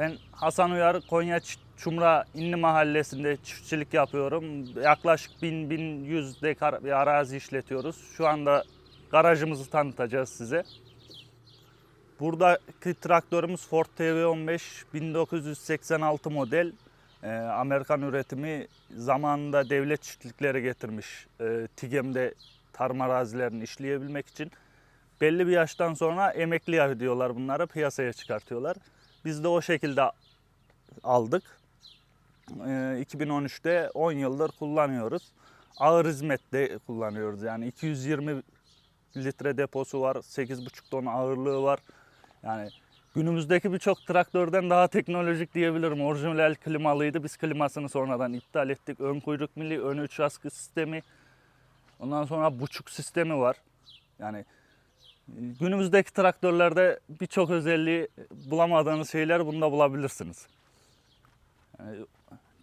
Ben Hasan Uyar Konya Çumra İnli Mahallesi'nde çiftçilik yapıyorum. Yaklaşık 1000-1100 dekar bir arazi işletiyoruz. Şu anda garajımızı tanıtacağız size. Buradaki traktörümüz Ford TV15 1986 model. Ee, Amerikan üretimi zamanında devlet çiftlikleri getirmiş. Ee, TİGEM'de tarım arazilerini işleyebilmek için. Belli bir yaştan sonra emekli ediyorlar bunları piyasaya çıkartıyorlar. Biz de o şekilde aldık. Ee, 2013'te 10 yıldır kullanıyoruz. Ağır hizmette kullanıyoruz. Yani 220 litre deposu var, 8,5 ton ağırlığı var. Yani günümüzdeki birçok traktörden daha teknolojik diyebilirim. Orijinal klimalıydı. Biz klimasını sonradan iptal ettik. Ön kuyruk mili, ön üç askı sistemi. Ondan sonra buçuk sistemi var. Yani günümüzdeki traktörlerde birçok özelliği bulamadığınız şeyler bunda bulabilirsiniz.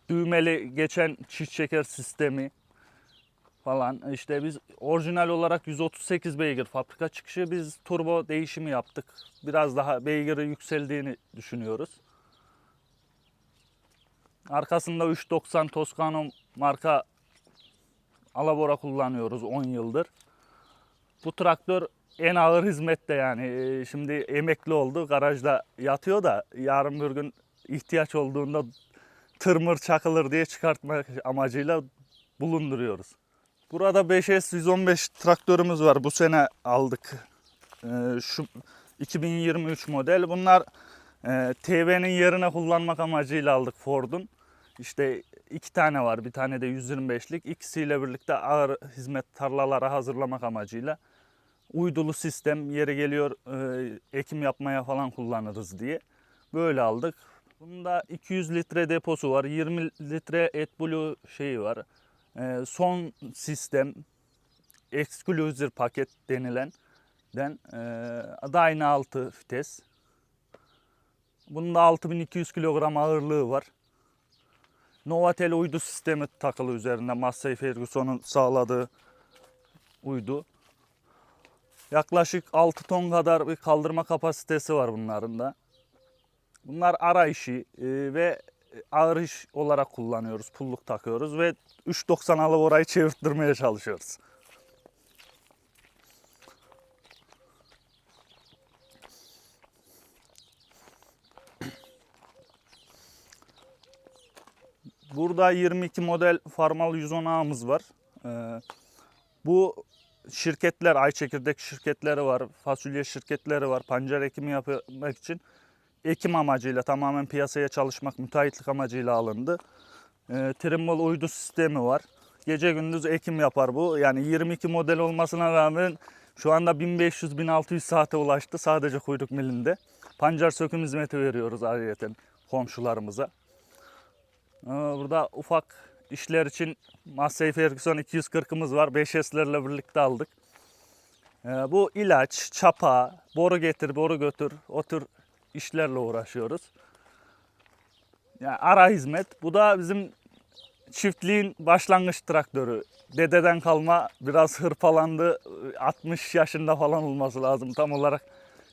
Düğmeli geçen çift çeker sistemi falan. İşte biz orijinal olarak 138 beygir fabrika çıkışı biz turbo değişimi yaptık. Biraz daha beygiri yükseldiğini düşünüyoruz. Arkasında 390 Toscano marka alabora kullanıyoruz 10 yıldır. Bu traktör en ağır hizmette yani. Ee, Şimdi emekli oldu, garajda yatıyor da yarın bir gün ihtiyaç olduğunda tırmır çakılır diye çıkartmak amacıyla bulunduruyoruz. Burada 5S 115 traktörümüz var. Bu sene aldık. Ee, şu 2023 model. Bunlar e, TV'nin yerine kullanmak amacıyla aldık Ford'un. İşte iki tane var. Bir tane de 125'lik. İkisiyle birlikte ağır hizmet tarlalara hazırlamak amacıyla uydulu sistem yeri geliyor e, ekim yapmaya falan kullanırız diye böyle aldık. Bunda 200 litre deposu var. 20 litre AdBlue şeyi var. E, son sistem exclusive paket denilen den e, da aynı 6 vites. Bunda 6200 kilogram ağırlığı var. Novatel uydu sistemi takılı üzerinde. Massey Ferguson'un sağladığı uydu. Yaklaşık 6 ton kadar bir kaldırma kapasitesi var bunların da. Bunlar ara işi e, ve ağır iş olarak kullanıyoruz. Pulluk takıyoruz ve 3.90 alıp orayı çevirttirmeye çalışıyoruz. Burada 22 model Farmal 110 ağımız var. Ee, bu şirketler, ay çekirdek şirketleri var, fasulye şirketleri var. Pancar ekimi yapmak için ekim amacıyla tamamen piyasaya çalışmak, müteahhitlik amacıyla alındı. Ee, Trimble uydu sistemi var. Gece gündüz ekim yapar bu. Yani 22 model olmasına rağmen şu anda 1500-1600 saate ulaştı sadece kuyruk milinde. Pancar söküm hizmeti veriyoruz ayrıyeten komşularımıza. Ee, Burada ufak işler için Massey Ferguson 240'ımız var. 5S'lerle birlikte aldık. Ee, Bu ilaç, çapa, boru getir, boru götür o tür işlerle uğraşıyoruz. Yani ara hizmet. Bu da bizim çiftliğin başlangıç traktörü. Dededen kalma biraz hırpalandı. 60 yaşında falan olması lazım. Tam olarak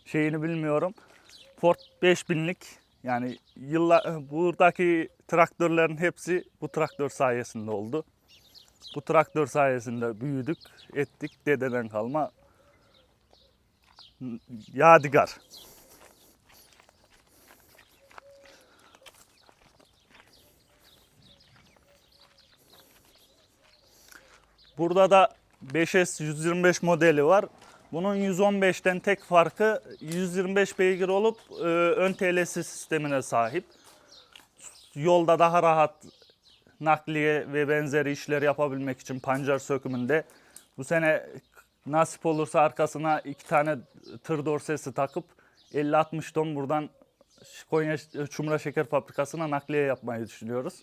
şeyini bilmiyorum. Ford 5000'lik yani yıllar buradaki traktörlerin hepsi bu traktör sayesinde oldu. Bu traktör sayesinde büyüdük, ettik dededen kalma yadigar. Burada da 5S 125 modeli var. Bunun 115'ten tek farkı 125 beygir olup e, ön TLS sistemine sahip. Yolda daha rahat nakliye ve benzeri işler yapabilmek için pancar sökümünde bu sene nasip olursa arkasına iki tane tır dorsesi takıp 50-60 ton buradan Konya Çumra Şeker Fabrikası'na nakliye yapmayı düşünüyoruz.